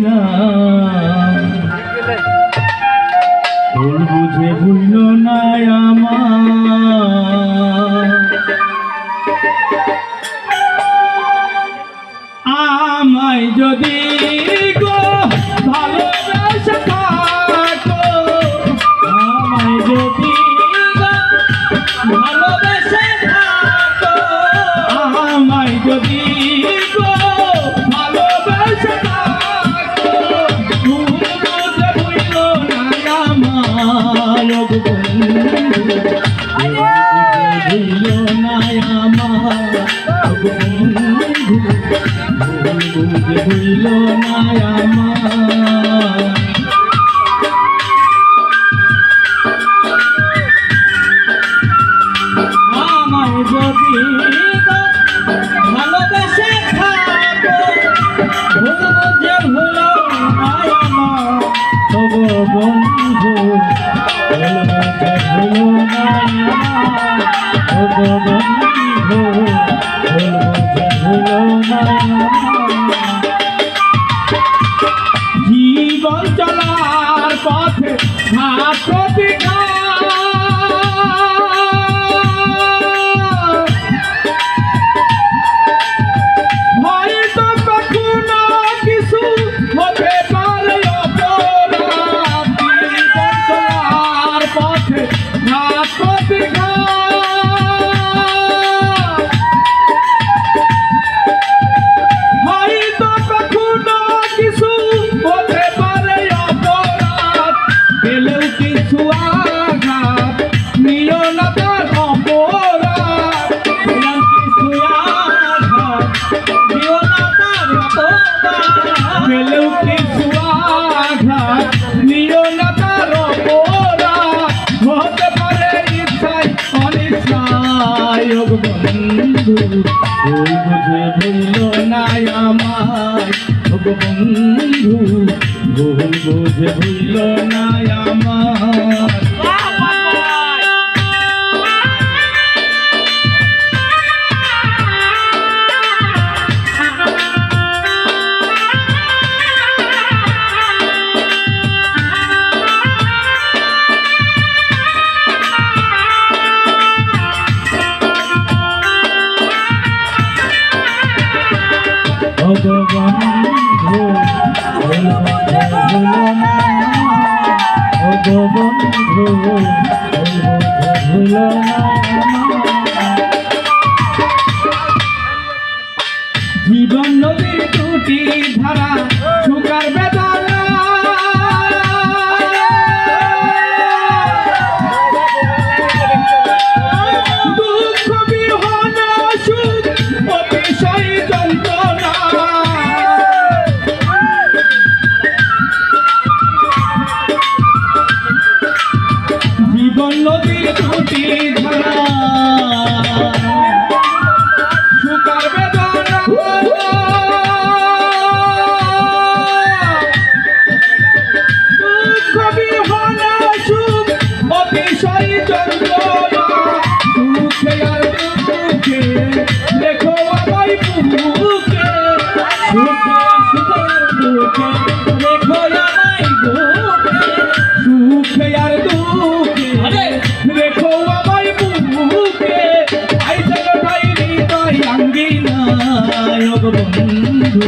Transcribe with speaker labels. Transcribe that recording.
Speaker 1: না ভুল বুঝে ভুল না আমায় যদি ভালোবাসা না আমার আমায় যদি জীবন চলার পথে হাত দেখা ওই বুঝে ভুল না আমায়। ও বন্ধু বুঝে ভুল না আমার বন্ধু বন্ধু ভুল জীবন নদীর দুটি ধারা নদীর দুটি ধারা। সুকার বেদনা দুঃখ বিহনা সুখ অতিশয় যন্ত্রণা সুখে আর দুঃখে দেখো আমায় বুকে সুখে সুখে আর